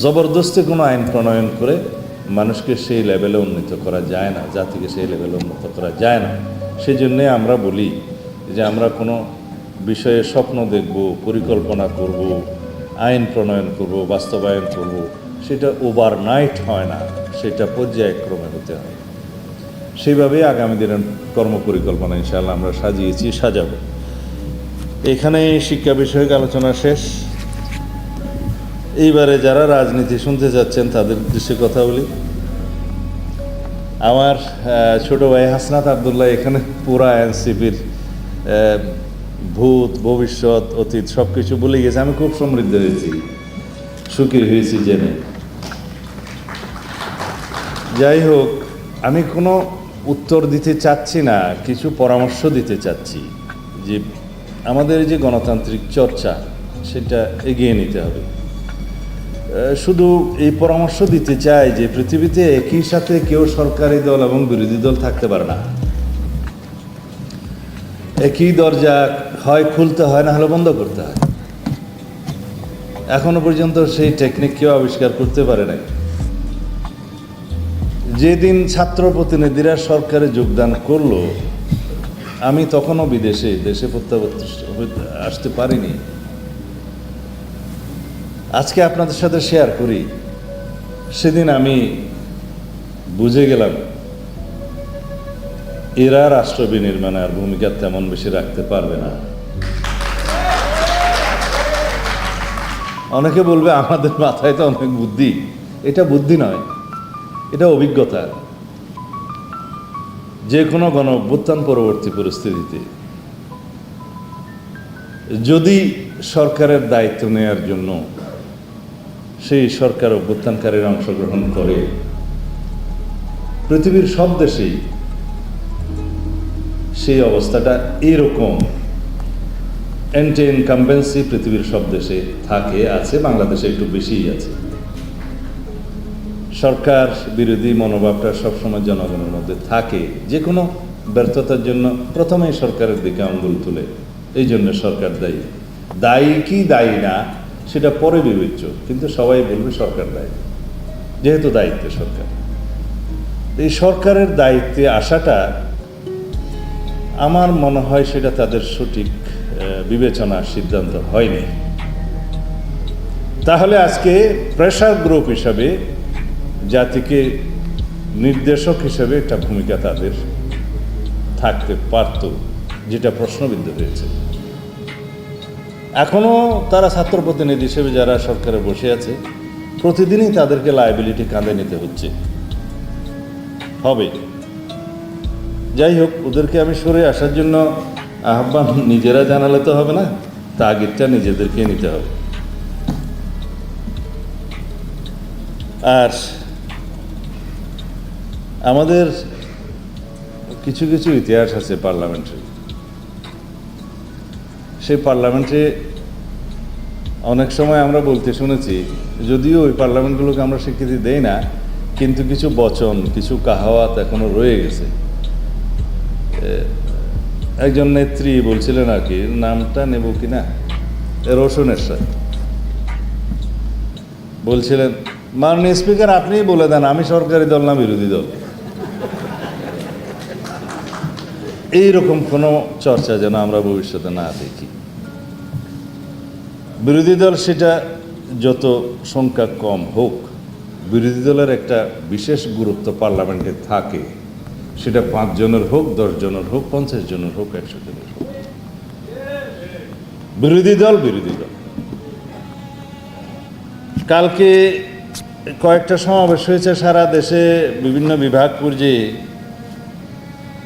জবরদস্তি কোনো আইন প্রণয়ন করে মানুষকে সেই লেভেলে উন্নীত করা যায় না, জাতিকে সেই লেভেলে উন্নত করা যায় না। সেই জন্যে আমরা বলি যে আমরা কোনো বিষয়ে স্বপ্ন দেখব, পরিকল্পনা করব, আইন প্রণয়ন করব, বাস্তবায়ন করব, সেটা ওভারনাইট হয় না, সেটা পর্যায়ক্রমে হতে হয় সেইভাবেই আগামী দিনের কর্মপরিকল্পনা ইনশাআল্লাহ আমরা সাজিয়েছি, সাজাব। এখানে শিক্ষা বিষয়ক আলোচনা শেষ। এইবারে যারা রাজনীতি শুনতে যাচ্ছেন, তাদের উদ্দেশ্যে কথা বলি। আমার ছোট ভাই হাসনাত আবদুল্লাহ এখানে পুরা এনসিপির ভূত, ভবিষ্যৎ, অতীত সব কিছু বলে গেছে। আমি খুব সমৃদ্ধ হয়েছি, সুখী হয়েছি জেনে। যাই হোক, আমি কোনো উত্তর দিতে চাচ্ছি না, কিছু পরামর্শ দিতে চাচ্ছি যে আমাদের যে গণতান্ত্রিক চর্চা, সেটা এগিয়ে নিতে হবে। শুধু এই পরামর্শ দিতে চাই যে পৃথিবীতে একই সাথে কেউ সরকারি দল এবং বিরোধী দল থাকতে পারে না। একই দরজা হয় খুলতে হয়, না হলে বন্ধ করতে হয়। এখনও পর্যন্ত সেই টেকনিক কেউ আবিষ্কার করতে পারে নাই। যেদিন ছাত্র প্রতিনিধিরা সরকারে যোগদান করল, আমি তখনও বিদেশে, দেশে প্রত্যাবর্তন আসতে পারিনি। আজকে আপনাদের সাথে শেয়ার করি। সেদিন আমি বুঝে গেলাম, এরা রাষ্ট্র বিনির্মাণে আর ভূমিকা তেমন বেশি রাখতে পারবে না। অনেকে বলবে, আমাদের মাথায় তো অনেক বুদ্ধি। এটা বুদ্ধি নয়, এটা অভিজ্ঞতা। যে কোনো গণ অভ্যুত্থান পরবর্তী পরিস্থিতিতে, যদি সরকারের দায়িত্ব নেয়ার জন্য সেই সরকার অভ্যুত্থানকারীরা অংশগ্রহণ করে। পৃথিবীর সব দেশেই সেই অবস্থাটা এরকম। অ্যান্টি ইনকামবেন্সি পৃথিবীর সব দেশে থাকে, আছে, বাংলাদেশে একটু বেশিই আছে। সরকার বিরোধী মনোভাবটা সবসময় জনগণের মধ্যে থাকে। যে কোনো ব্যর্থতার জন্য প্রথমেই সরকারের দিকে আঙ্গুল তুলে। এই জন্য সরকার দায়ী। দায়ী কি দায়ী না সেটা পরে বিবেচ্য, কিন্তু সবাই বলবে সরকার দায়ী। যেহেতু দায়িত্বে সরকার। এই সরকারের দায়িত্বে আসাটা আমার মনে হয় সেটা তাদের সঠিক বিবেচনা সিদ্ধান্ত হয়নি। তাহলে আজকে প্রেশার গ্রুপ হিসাবে জাতিকে নির্দেশক হিসেবে একটা ভূমিকা তাদের থাকতে পারত, যেটা প্রশ্নবিদ্ধ হয়েছে। এখনও তারা ছাত্র প্রতিনিধি হিসেবে যারা সরকারে বসে আছে, প্রতিদিনই তাদেরকে লাইবিলিটি কাঁধে নিতে হচ্ছে। হবে। যাই হোক, ওদেরকে আমি সরে আসার জন্য আহ্বান, নিজেরা জানালে তো হবে না, তাগিদটা নিজেদেরকে নিতে হবে। আর আমাদের কিছু কিছু ইতিহাস আছে পার্লামেন্টে সেই পার্লামেন্টে অনেক সময় আমরা বলতে শুনেছি, যদিও ওই পার্লামেন্টগুলোকে আমরা স্বীকৃতি দেই না, কিন্তু কিছু বচন, কিছু কাহাওয়াত এখনও রয়ে গেছে। একজন নেত্রী বলছিলেন আর কি, নামটা নেব কি না? রোশনের সাথে বলছিলেন, মাননীয় স্পিকার, আপনিই বলে দেন, আমি সরকারি দল না বিরোধী দল? এইরকম কোনো চর্চা যেন আমরা ভবিষ্যতে না দেখি। বিরোধী দল সেটা যত সংখ্যা কম হোক, বিরোধী দলের একটা বিশেষ গুরুত্ব পার্লামেন্টে থাকে। সেটা পাঁচ জনের হোক, দশ জনের হোক, পঞ্চাশ জনের হোক, একশো জনের হোক। বিরোধী দল বিরোধী দল। কালকে কয়েকটা সমাবেশ হয়েছে সারা দেশে, বিভিন্ন বিভাগ পর্যায়ে।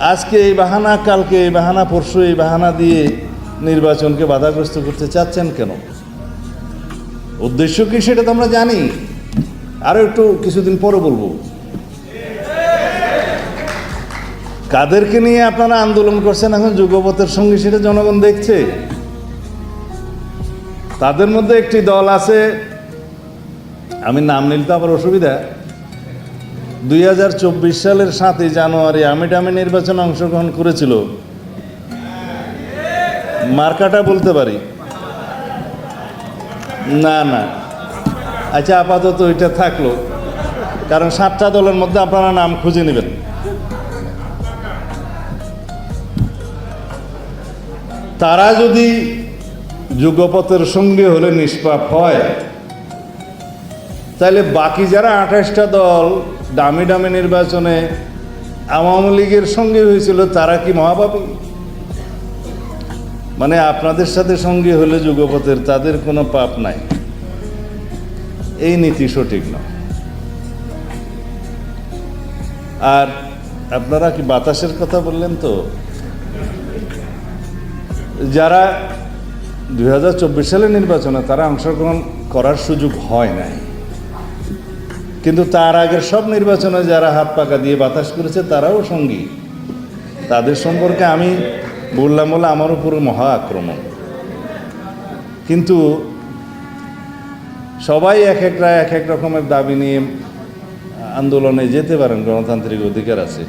আজকে এই বাহানা, কালকে এই বাহানা, পরশু এই বাহানা দিয়ে নির্বাচনকে বাধাগ্রস্ত করতে চাচ্ছেন কেন? উদ্দেশ্য কি সেটা তো আমরা জানি। আরও একটু কিছুদিন পরে বলব। কাদেরকে নিয়ে আপনারা আন্দোলন করছেন এখন যুগপথের সঙ্গে সেটা জনগণ দেখছে। তাদের মধ্যে একটি দল আছে। আমি নাম নিলে তো আবার অসুবিধা। দুই হাজার চব্বিশ সালের সাতই জানুয়ারি আমিডামি নির্বাচনে অংশগ্রহণ করেছিল। মার্কাটা বলতে পারি? না না। আচ্ছা আপাতত ওইটা থাকল। কারণ সাতটা দলের মধ্যে আপনারা নাম খুঁজে নেবেন। তারা যদি যুগপথের সঙ্গে হলে নিষ্পাপ হয় তাহলে বাকি যারা আঠাশটা দল দামি দামি নির্বাচনে আওয়ামী লীগের সঙ্গে হয়েছিল, তারা কি মহাপাপী? মানে আপনাদের সাথে সঙ্গে হলে যুগপথের তাদের কোনো পাপ নাই। এই নীতি সঠিক নয়। আর আপনারা কি বাতাসের কথা বললেন তো? যারা দু হাজার চব্বিশ সালে নির্বাচনে তারা অংশগ্রহণ করার সুযোগ হয় নাই। কিন্তু তার আগের সব নির্বাচনে যারা হাত পাকা দিয়ে বাতাস করেছে, তারাও সঙ্গী। তাদের সম্পর্কে আমি বললাম বলে আমার উপর মহা আক্রমণ। কিন্তু সবাই এক একটা, এক এক রকমের দাবি নিয়ে আন্দোলনে যেতে পারেন, গণতান্ত্রিক অধিকার আছে।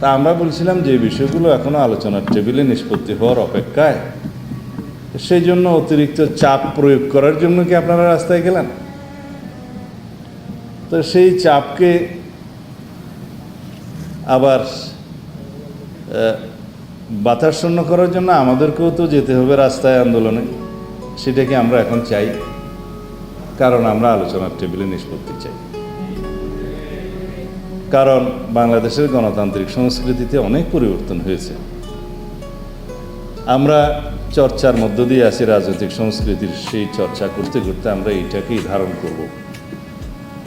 তা আমরা বলছিলাম যে বিষয়গুলো এখনও আলোচনার টেবিলে নিষ্পত্তি হওয়ার অপেক্ষায়। সেই জন্য অতিরিক্ত চাপ প্রয়োগ করার জন্য কি আপনারা রাস্তায় গেলেন? তো সেই চাপকে আবার আহ, বাতাস শূন্য করার জন্য আমাদেরকেও তো যেতে হবে রাস্তায় আন্দোলনে। সেটাকে আমরা এখন চাই কারণ আমরা আলোচনার টেবিলে নিষ্পত্তি চাই। কারণ বাংলাদেশের গণতান্ত্রিক সংস্কৃতিতে অনেক পরিবর্তন হয়েছে। আমরা চর্চার মধ্য দিয়ে আছি রাজনৈতিক সংস্কৃতির সেই চর্চা করতে করতে আমরা এইটাকেই ধারণ করব।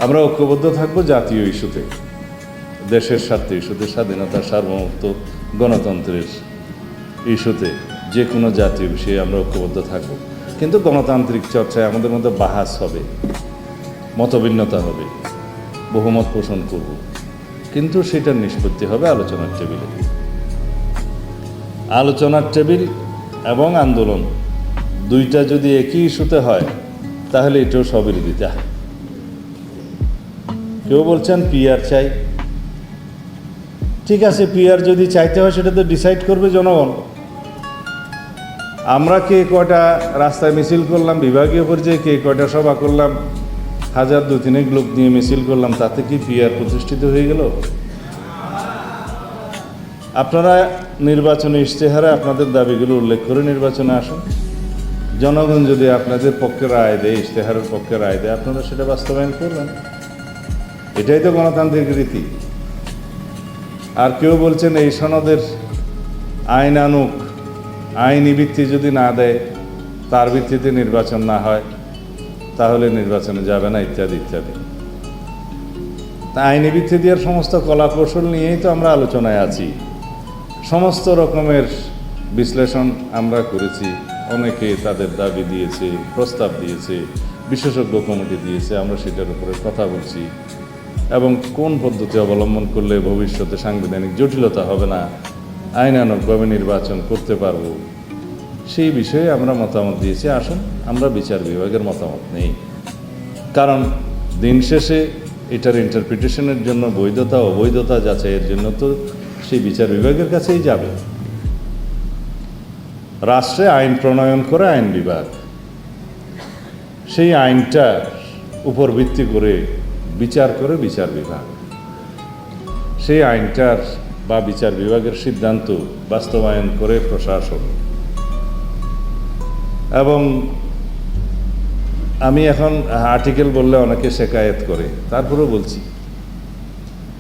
আমরা ঐক্যবদ্ধ থাকব জাতীয় ইস্যুতে। দেশের স্বার্থে ইস্যুতে, স্বাধীনতা, সার্বভৌমত্ব, গণতন্ত্রের ইস্যুতে, যে কোনো জাতীয় বিষয়ে আমরা ঐক্যবদ্ধ থাকব। কিন্তু গণতান্ত্রিক চর্চায় আমাদের মধ্যে বাহাস হবে, মতভিন্নতা হবে, বহুমত পোষণ করব। কিন্তু সেটার নিষ্পত্তি হবে আলোচনার টেবিলে। আলোচনার টেবিল এবং আন্দোলন, দুইটা যদি একই ইস্যুতে হয়, তাহলে এটাও সবিরোধিতা কেউ বলছেন পিআর চাই। ঠিক আছে, পিআর যদি চাইতে হয় সেটা তো ডিসাইড করবে জনগণ। আমরা কে কয়টা রাস্তায় মিছিল করলাম, বিভাগীয় পর্যায়ে কে কয়টা সভা করলাম, হাজার দু তিনেক লোক নিয়ে মিছিল করলাম, তাতে কি পিআর প্রতিষ্ঠিত হয়ে গেল? আপনারা নির্বাচনে ইশতেহারে আপনাদের দাবিগুলো উল্লেখ করে নির্বাচনে আসুন। জনগণ যদি আপনাদের পক্ষে রায় দেয়, ইশতেহারের পক্ষে রায় দেয়, আপনারা সেটা বাস্তবায়ন করবেন। এটাই তো গণতান্ত্রিক রীতি। আর কেউ বলছেন এই সনদের আইন আনুক, আইনি ভিত্তি যদি না দেয়, তার ভিত্তিতে নির্বাচন না হয়, তাহলে নির্বাচনে যাবে না, ইত্যাদি ইত্যাদি। তা আইনি ভিত্তি দেওয়ার সমস্ত কলা কৌশল নিয়েই তো আমরা আলোচনায় আছি। সমস্ত রকমের বিশ্লেষণ আমরা করেছি, অনেকে তাদের দাবি দিয়েছে, প্রস্তাব দিয়েছে, বিশেষজ্ঞ কমিটি দিয়েছে, আমরা সেটার উপরে কথা বলছি। এবং কোন পদ্ধতি অবলম্বন করলে ভবিষ্যতে সাংবিধানিক জটিলতা হবে না? আইনানুগভাবে নির্বাচন করতে পারব। সেই বিষয়ে আমরা মতামত দিয়েছি। আসুন, আমরা বিচার বিভাগের মতামত নেই। কারণ দিন শেষে এটার ইন্টারপ্রিটেশনের জন্য বৈধতা, অবৈধতা যাচাইয়ের জন্য তো সেই বিচার বিভাগের কাছেই যাবে। রাষ্ট্রে আইন প্রণয়ন করে আইন বিভাগ। সেই আইনটার উপর ভিত্তি করে বিচার করে বিচার বিভাগ। সেই আইনটার বা বিচার বিভাগের সিদ্ধান্ত বাস্তবায়ন করে প্রশাসন। এবং আমি এখন আর্টিকেল বললে অনেকে শেকায়েত করে, তারপরেও বলছি,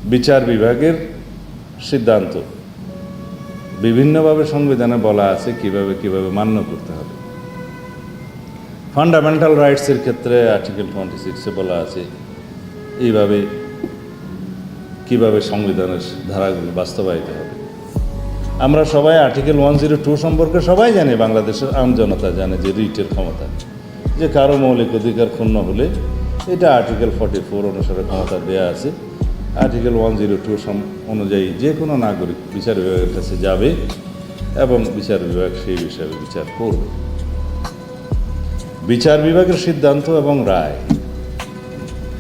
বিচার বিভাগের সিদ্ধান্ত। বিভিন্নভাবে সংবিধানে বলা আছে কীভাবে কীভাবে মান্য করতে হবে। ফান্ডামেন্টাল রাইটসের ক্ষেত্রে আর্টিকেল টোয়েন্টি সিক্সে বলা আছে এইভাবে কীভাবে সংবিধানের ধারাগুলো বাস্তবায়িত হবে? আমরা সবাই আর্টিকেল ওয়ান জিরো টু সম্পর্কে সবাই জানি, বাংলাদেশের আম জনতা জানে যে রিটের ক্ষমতা, যে কারও মৌলিক অধিকার ক্ষুণ্ণ হলে এটা আর্টিকেল ফর্টি ফোর অনুসারে ক্ষমতা দেওয়া আছে। আর্টিকেল ওয়ান জিরো টু অনুযায়ী যে কোনো নাগরিক বিচার বিভাগের কাছে যাবে এবং বিচার বিভাগ সেই বিষয়ে বিচার করবে। বিচার বিভাগের সিদ্ধান্ত এবং রায়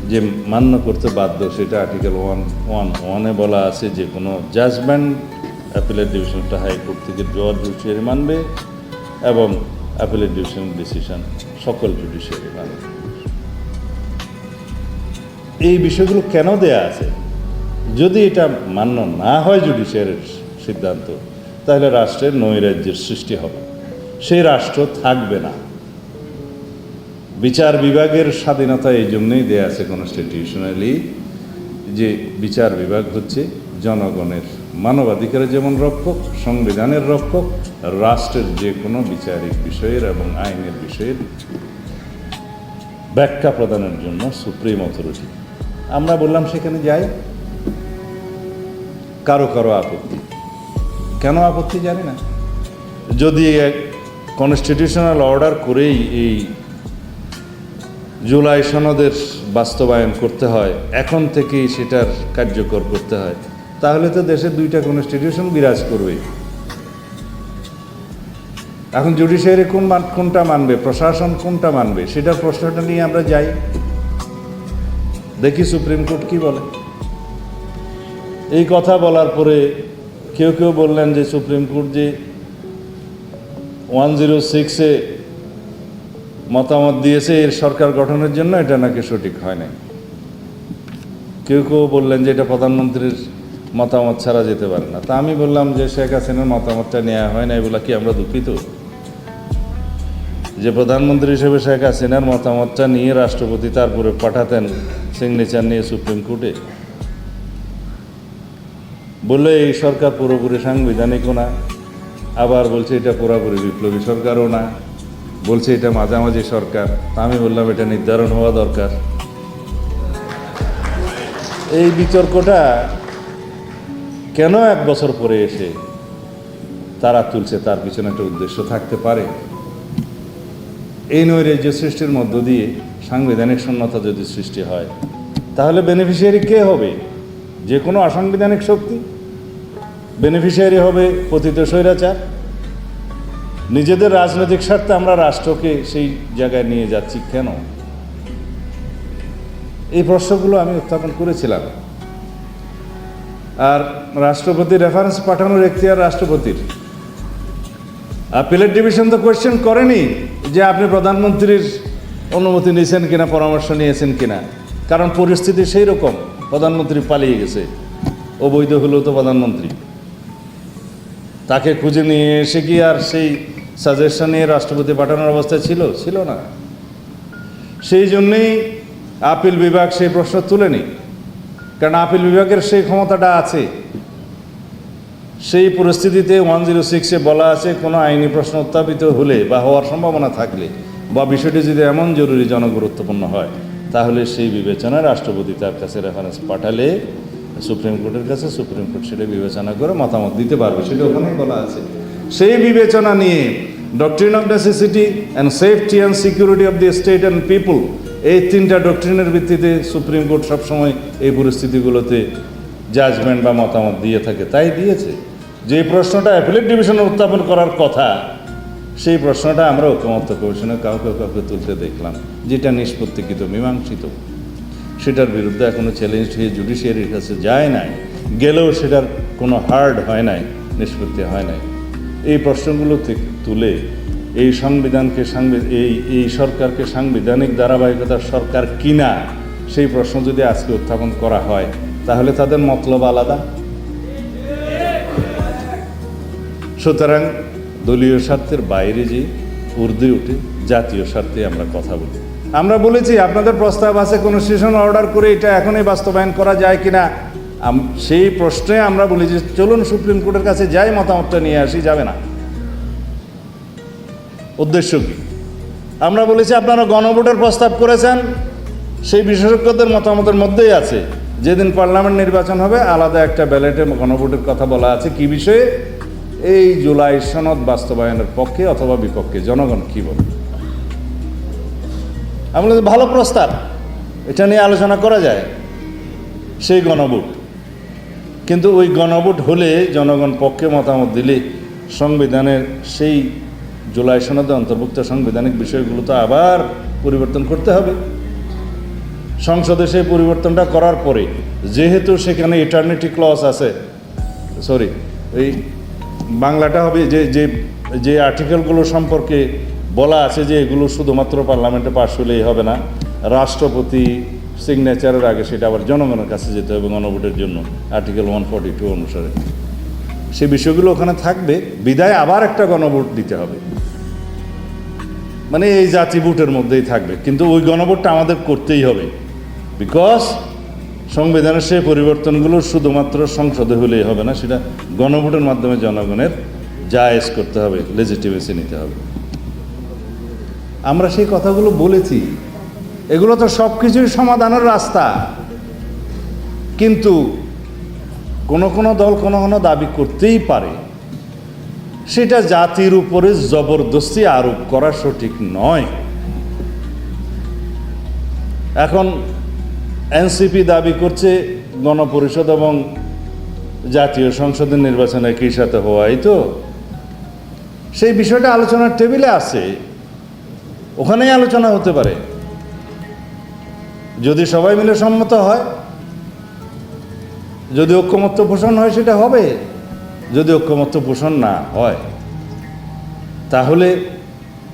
যে মান্য করতে বাধ্য, সেটা আর্টিকেল ওয়ান ওয়ান ওয়ানে বলা আছে যে কোনো জাজমেন্ট অ্যাপিলেট ডিভিশনটা হাইকোর্ট থেকে জজ জুডিশিয়ারি মানবে এবং অ্যাপিলেট ডিভিশন ডিসিশন সকল জুডিশিয়ারি মানবে। এই বিষয়গুলো কেন দেয়া আছে? যদি এটা মান্য না হয় জুডিশিয়ারির সিদ্ধান্ত, তাহলে রাষ্ট্রের নৈরাজ্যের সৃষ্টি হবে। সেই রাষ্ট্র থাকবে না। বিচার বিভাগের স্বাধীনতা এই জন্যই দেয়া আছে কনস্টিটিউশনালি যে বিচার বিভাগ হচ্ছে জনগণের মানবাধিকারের যেমন রক্ষক, সংবিধানের রক্ষক, রাষ্ট্রের যে কোনো বিচারিক বিষয়ের এবং আইনের বিষয়ের ব্যাখ্যা প্রদানের জন্য সুপ্রিম অথরিটি আমরা বললাম সেখানে যাই। কারও কারও আপত্তি। কেন আপত্তি জানি না। যদি কনস্টিটিউশনাল অর্ডার করেই এই জুলাই সনদের বাস্তবায়ন করতে হয়, এখন থেকেই সেটার কার্যকর করতে হয়। তাহলে তো দেশে দুইটা কনস্টিটিউশন বিরাজ করবে এখন জুডিশিয়ারি কোন কোনটা মানবে, প্রশাসন কোনটা মানবে, সেটার প্রশ্নটা নিয়ে আমরা যাই। দেখি সুপ্রিম কোর্ট কি বলে। এই কথা বলার পরে কেউ কেউ বললেন যে সুপ্রিম কোর্ট যে ওয়ান জিরো সিক্সে মতামত দিয়েছে এর সরকার গঠনের জন্য এটা নাকি সঠিক হয় নাই। কেউ কেউ বললেন যে এটা প্রধানমন্ত্রীর মতামত ছাড়া যেতে পারে না। তা আমি বললাম যে শেখ হাসিনার মতামতটা নেওয়া হয় না এগুলা কি আমরা দুঃখিত? যে প্রধানমন্ত্রী হিসেবে শেখ হাসিনার মতামতটা নিয়ে রাষ্ট্রপতি তারপরে পাঠাতেন সিগনেচার নিয়ে সুপ্রিম কোর্টে বললে, এই সরকার পুরোপুরি সাংবিধানিকও না। আবার বলছে, এটা পুরোপুরি বিপ্লবী সরকারও না। বলছে এটা মাঝামাঝি সরকার। আমি বললাম, এটা নির্ধারণ হওয়া দরকার। এই বিতর্কটা কেন এক বছর পরে এসে তারা তুলছে? তার পিছনে একটা উদ্দেশ্য থাকতে পারে। এই নৈরাজ্য সৃষ্টির মধ্য দিয়ে সাংবিধানিক শূন্যতা যদি সৃষ্টি হয়, তাহলে বেনিফিশিয়ারি কে হবে? যে কোনো অসাংবিধানিক শক্তি। বেনিফিশিয়ারি হবে পতিত স্বৈরাচার। নিজেদের রাজনৈতিক স্বার্থে আমরা রাষ্ট্রকে সেই জায়গায় নিয়ে যাচ্ছি কেন? এই প্রশ্নগুলো আমি উত্থাপন করেছিলাম। আর রাষ্ট্রপতি রেফারেন্স পাঠানোর এখতিয়ার রাষ্ট্রপতির। আপিলের ডিভিশন তো কোয়েশ্চেন করেনি যে আপনি প্রধানমন্ত্রীর অনুমতি নিয়েছেন কিনা, পরামর্শ নিয়েছেন কিনা। কারণ পরিস্থিতি সেই রকম প্রধানমন্ত্রী পালিয়ে গেছে, অবৈধ হলেও তো প্রধানমন্ত্রী। তাকে খুঁজে নিয়ে এসে কি আর সেই সাজেশন রাষ্ট্রপতি পাঠানোর অবস্থা ছিল? ছিল না। সেই জন্যেই আপিল বিভাগ সেই প্রশ্ন তুলেনি। কারণ আপিল বিভাগের সেই ক্ষমতাটা আছে। সেই পরিস্থিতিতে ওয়ান জিরো সিক্সে বলা আছে, কোনো আইনি প্রশ্ন উত্থাপিত হলে বা হওয়ার সম্ভাবনা থাকলে বা বিষয়টি যদি এমন জরুরি জনগুরুত্বপূর্ণ হয়, তাহলে সেই বিবেচনায় রাষ্ট্রপতি তার কাছে রেফারেন্স পাঠালে, সুপ্রিম কোর্টের কাছে সুপ্রিম কোর্ট সেটা বিবেচনা করে মতামত দিতে পারবে, সেটা ওখানেই বলা আছে। সেই বিবেচনা নিয়ে doctrine of necessity and safety and security of the state and people এই তিনটা ডক্ট্রিনের ভিত্তিতে সুপ্রিম কোর্ট সবসময় এই পরিস্থিতিগুলোতে জাজমেন্ট বা মতামত দিয়ে থাকে। তাই দিয়েছে। যে প্রশ্নটা অ্যাপিলেট ডিভিশনে উত্থাপন করার কথা, সেই প্রশ্নটা আমরা ঐক্যমত্য কমিশনে কাউকে কাউকে তুলতে দেখলাম, যেটা নিষ্পত্তিকৃত, মীমাংসিত। সেটার বিরুদ্ধে এখনও চ্যালেঞ্জ হয়ে জুডিশিয়ারির কাছে যায় নাই। গেলেও সেটার কোনো হার্ড হয় নাই, নিষ্পত্তি হয় নাই। এই প্রশ্নগুলো তুলে এই সংবিধানকে এই এই সরকারকে সাংবিধানিক ধারাবাহিকতার সরকার কিনা সেই প্রশ্ন যদি আজকে উত্থাপন করা হয়, তাহলে তাদের মতলব আলাদা। সুতরাং দলীয় স্বার্থের বাইরে যে উর্দে উঠে জাতীয় স্বার্থে আমরা কথা বলি। আমরা বলেছি, আপনাদের প্রস্তাব আছে, কোনো সেশন অর্ডার করে এটা এখনই বাস্তবায়ন করা যায় কিনা। সেই প্রশ্নে আমরা বলি যে চলুন সুপ্রিম কোর্টের কাছে যাই মতামতটা নিয়ে আসি যাবে না। উদ্দেশ্য কি? আমরা বলেছি আপনারা গণভোটের প্রস্তাব করেছেন সেই বিশেষজ্ঞদের মতামতের মধ্যেই আছে। যেদিন পার্লামেন্ট নির্বাচন হবে আলাদা একটা ব্যালেটে গণভোটের কথা বলা আছে। কি বিষয়ে? এই জুলাই সনদ বাস্তবায়নের পক্ষে অথবা বিপক্ষে জনগণ কি বলে আমি বললাম, ভালো প্রস্তাব। এটা নিয়ে আলোচনা করা যায়। সেই গণভোট। কিন্তু ওই গণভোট হলে জনগণ পক্ষে মতামত দিলে সংবিধানের সেই জুলাই সনদে অন্তর্ভুক্ত সাংবিধানিক বিষয়গুলো তো আবার পরিবর্তন করতে হবে। সংসদে সেই পরিবর্তনটা করার পরে যেহেতু সেখানে ইটার্নিটি ক্লস আছে সরি এই বাংলাটা হবে যে যে যে আর্টিকেলগুলো সম্পর্কে বলা আছে যে এগুলো শুধুমাত্র পার্লামেন্টে পাশ হলেই হবে না, রাষ্ট্রপতি সিগনেচারের আগে সেটা আবার জনগণের কাছে যেতে হবে গণভোটের জন্য আর্টিকেল ওয়ান ফর্টি টু অনুসারে। সে বিষয়গুলো ওখানে থাকবে, বিদায় আবার একটা গণভোট দিতে হবে। মানে এই জাতি ভোটের মধ্যেই থাকবে, কিন্তু ওই গণভোটটা আমাদের করতেই হবে। বিকজ সংবিধানের সেই পরিবর্তনগুলো শুধুমাত্র সংসদে হলেই হবে না, সেটা গণভোটের মাধ্যমে জনগণের জায়েজ করতে হবে লেজিটিমেসি নিতে হবে। আমরা সেই কথাগুলো বলেছি। এগুলো তো সব কিছুই সমাধানের রাস্তা। কিন্তু কোনো কোনো দল কোনো কোনো দাবি করতেই পারে। সেটা জাতির উপরে জবরদস্তি আরোপ করা সঠিক নয়। এখন এনসিপি দাবি করছে গণপরিষদ এবং জাতীয় সংসদের নির্বাচনে একই সাথে হওয়াই তো। সেই বিষয়টা আলোচনার টেবিলে আছে। ওখানেই আলোচনা হতে পারে। যদি সবাই মিলে সম্মত হয়, যদি ঐক্যমত্য পোষণ হয়, সেটা হবে। যদি ঐক্যমত্য পোষণ না হয়, তাহলে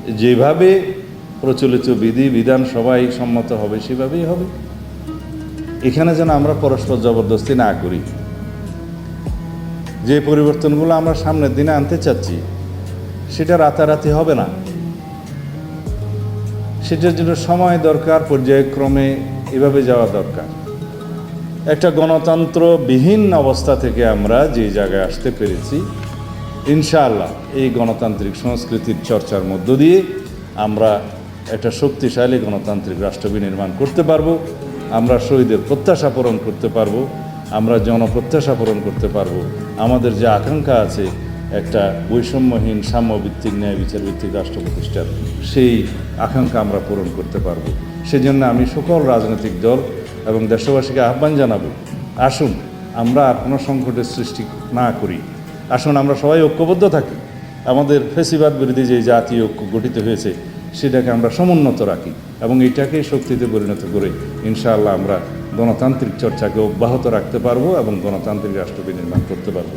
যেভাবে প্রচলিত বিধি, বিধান সবাই সম্মত হবে, সেভাবেই হবে। এখানে যেন আমরা পরস্পর জবরদস্তি না করি। যে পরিবর্তনগুলো আমরা সামনের দিনে আনতে চাচ্ছি, সেটা রাতারাতি হবে না। সেটার জন্য সময় দরকার, পর্যায়ক্রমে এভাবে যাওয়া দরকার। একটা গণতন্ত্রবিহীন অবস্থা থেকে আমরা যে জায়গায় আসতে পেরেছি, ইনশাআল্লাহ এই গণতান্ত্রিক সংস্কৃতির চর্চার মধ্য দিয়ে আমরা একটা শক্তিশালী গণতান্ত্রিক রাষ্ট্র বিনির্মাণ করতে পারব, আমরা শহীদের প্রত্যাশা পূরণ করতে পারব, আমরা জনপ্রত্যাশা পূরণ করতে পারব। আমাদের যে আকাঙ্ক্ষা আছে একটা বৈষম্যহীন সাম্যভিত্তিক ন্যায় বিচার ভিত্তিক রাষ্ট্র প্রতিষ্ঠার সেই আকাঙ্ক্ষা আমরা পূরণ করতে পারব। সেজন্য আমি সকল রাজনৈতিক দল এবং দেশবাসীকে আহ্বান জানাব, আসুন আমরা আর কোনো সংকটের সৃষ্টি না করি। আসুন আমরা সবাই ঐক্যবদ্ধ থাকি। আমাদের ফেসিবাদ বিরোধী যে জাতীয় ঐক্য গঠিত হয়েছে, সেটাকে আমরা সমুন্নত রাখি এবং এটাকে শক্তিতে পরিণত করে ইনশাআল্লাহ আমরা গণতান্ত্রিক চর্চাকে অব্যাহত রাখতে পারব এবং গণতান্ত্রিক রাষ্ট্র বিনির্মাণ করতে পারব।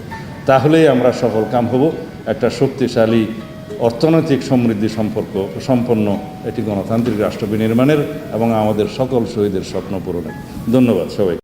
তাহলেই আমরা সফল কাম হব। একটা শক্তিশালী অর্থনৈতিক সমৃদ্ধি সম্পর্ক, সম্পন্ন একটি গণতান্ত্রিক রাষ্ট্র বিনির্মাণের এবং আমাদের সকল শহীদের স্বপ্ন পূরণের। ধন্যবাদ সবাই